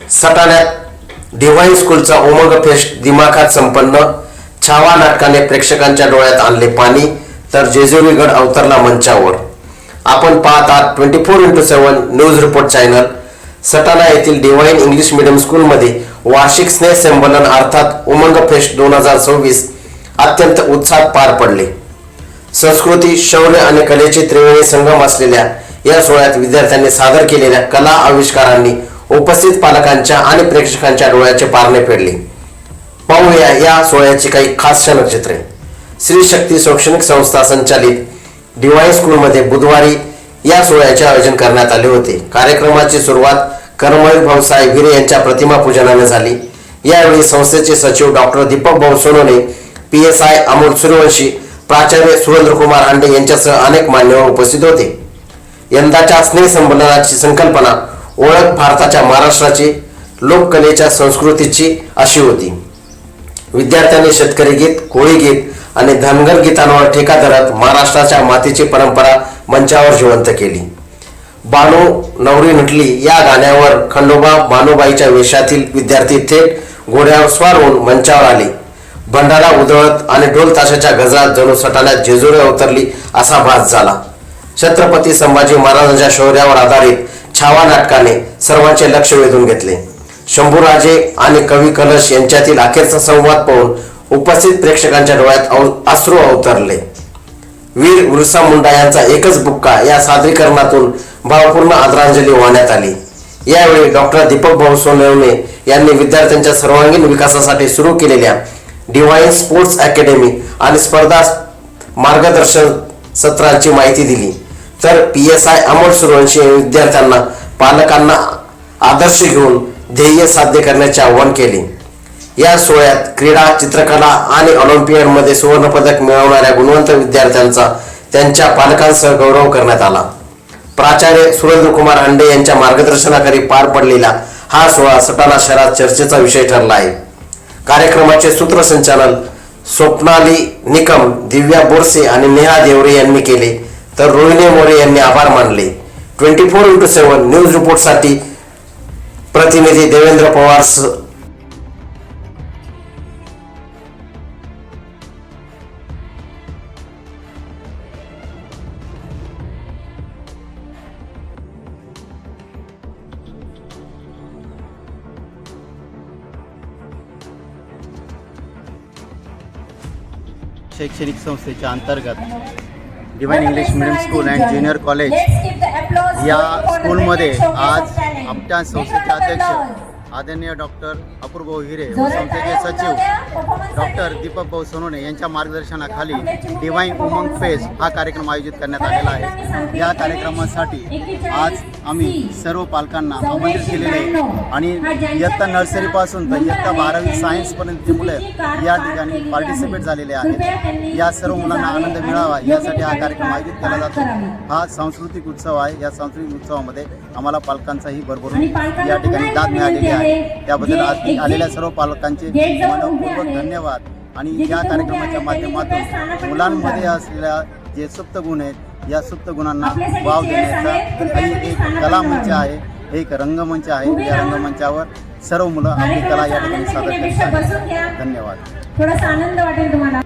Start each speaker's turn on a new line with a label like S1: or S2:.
S1: सटाण्यात divine स्कूलचा उमंग fest दिमाखात संपन्न. छावा नाटकाने प्रेक्षकांच्या डोळ्यात आणले पाणी तर जेजुरीगड अवतरला मंचावर. आपण पाहत आहात twenty four into seven news report channel Satana येथील डिवाईन इंग्लिश मिडियम स्कूलमध्ये वार्षिक स्नेह संमेलन अर्थात उमंग फेस्ट दोन हजार सव्वीस अत्यंत उत्साहात पार पडले. संस्कृती शौर्य आणि कलेचे त्रिवेणी संगम असलेल्या या सोहळ्यात विद्यार्थ्यांनी सादर केलेल्या कला आविष्कारांनी उपस्थित पालकांच्या आणि प्रेक्षकांच्या डोळ्याचे पारणे फेडले. पाहूया या सोहळ्याची काही खास क्षणचित्रे श्री शक्ती शैक्षणिक संस्था संचालित डिवाइन स्कूलमध्ये बुधवारी या सोहळ्याचे आयोजन करण्यात आले होते. कार्यक्रमाची सुरुवात कर्मवीर भाऊसाहेब हिरे यांच्या प्रतिमा पूजनाने झाली. यावेळी संस्थेचे सचिव doctor Deepak Bhau Sonone P S I Amol Suryavanshi प्राचार्य सुरेंद्रकुमार हांडे यांच्यासह अनेक मान्यवर उपस्थित होते. यंदाच्या स्नेह संमेलनाची संकल्पना ओळख भारताच्या महाराष्ट्राची लोककलेच्या संस्कृतीची अशी होती. विद्यार्थ्यांनी शेतकरी गीत कोळी गीत आणि धनगर गीतांवर ठेका धरत महाराष्ट्राच्या मातीची परंपरा मंचावर जिवंत केली. बानू नवरी नटली या गाण्यावर खंडोबा बानूबाईच्या वेशातील विद्यार्थी थेट घोड्यावर स्वार होऊन मंचावर आले. भंडारा उधळत आणि ढोल ताशाच्या गजरात जणू सटाण्यात जेजुरी अवतरली असा भास झाला. छत्रपती संभाजी महाराजांच्या शौर्यावर आधारित छावा नाटकाने सर्वांचे लक्ष वेधून घेतले. शंभूराजे आणि कवी कलश यांच्यातील अखेरचा संवाद पाहून उपस्थित प्रेक्षकांच्या डोळ्यात अव- अश्रू अवतरले. वीर बिरसा मुंडा यांचा एकच बुक्का या सादरीकरणातून भावपूर्ण आदरांजली वाहण्यात आली. यावेळी डॉक्टर दीपक भाऊ सोनवणे यांनी विद्यार्थ्यांच्या सर्वांगीण विकासासाठी सुरू केलेल्या डिवाईन स्पोर्ट्स अकॅडमी आणि स्पर्धा मार्गदर्शन सत्रांची माहिती दिली. तर P S I Amol Suryavanshi यांनी विद्यार्थ्यांना पालकांना आदर्श घेऊन ध्येय साध्य करण्याचे आवाहन केले. या सोहळ्यात क्रीडा चित्रकला आणि ऑलिम्पियडमध्ये सुवर्णपदक मिळवणाऱ्या गुणवंत विद्यार्थ्यांचा त्यांच्या पालकांसह गौरव करण्यात आला. प्राचार्य सुरेंद्रकुमार अंडे यांच्या मार्गदर्शनाखाली पार पडलेला हा सोहळा सटाणा शहरात चर्चेचा विषय ठरला आहे. कार्यक्रमाचे सूत्रसंचालन स्वप्नाली निकम दिव्या बोरसे आणि नेहा देवरे यांनी केले. तर रोहिणी मोरे यांनी आभार मानले. Twenty four into seven news रिपोर्टसाठी प्रतिनिधी देवेंद्र पवार
S2: शैक्षणिक संस्थेच्या अंतर्गत divine English medium school and junior college या स्कूलमध्ये आज आमच्या संस्थेचे अध्यक्ष आदरणीय डॉक्टर अपूर्व हिरे व संस्थेचे सचिव डॉक्टर दीपक भाऊ सोनवणे यांच्या मार्गदर्शनाखाली डिवाइन उमंग फेज हा कार्यक्रम आयोजित करण्यात आलेला आहे. या कार्यक्रमासाठी आज आम्ही सर्व पालकांना आमंत्रित केलेले आहे. आणि इयत्ता नर्सरीपासून तर इयत्ता बारावी सायन्सपर्यंतची मुलं या ठिकाणी पार्टिसिपेट झालेले आहेत. या सर्व मुलांना आनंद मिळावा यासाठी हा कार्यक्रम आयोजित केला जातो. हा सांस्कृतिक उत्सव आहे. या सांस्कृतिक उत्सवामध्ये आम्हाला पालकांचाही भरभरून या ठिकाणी दाद मिळालेली आहे. त्याबद्दल आज आलेल्या सर्व पालकांचे मनपूर्वक धन्यवाद. आणि या कार्यक्रमाच्या माध्यमातून मुलांमध्ये असलेल्या जे सुप्त गुण आहेत या सुप्त गुणांना वाव देण्याचा काही एक कला मंच आहे. एक रंगमंच आहे. या रंगमंचावर सर्व मुलं आपली कला या ठिकाणी सादर करतात. धन्यवाद.
S3: थोडासा आनंद वाटेल तुम्हाला.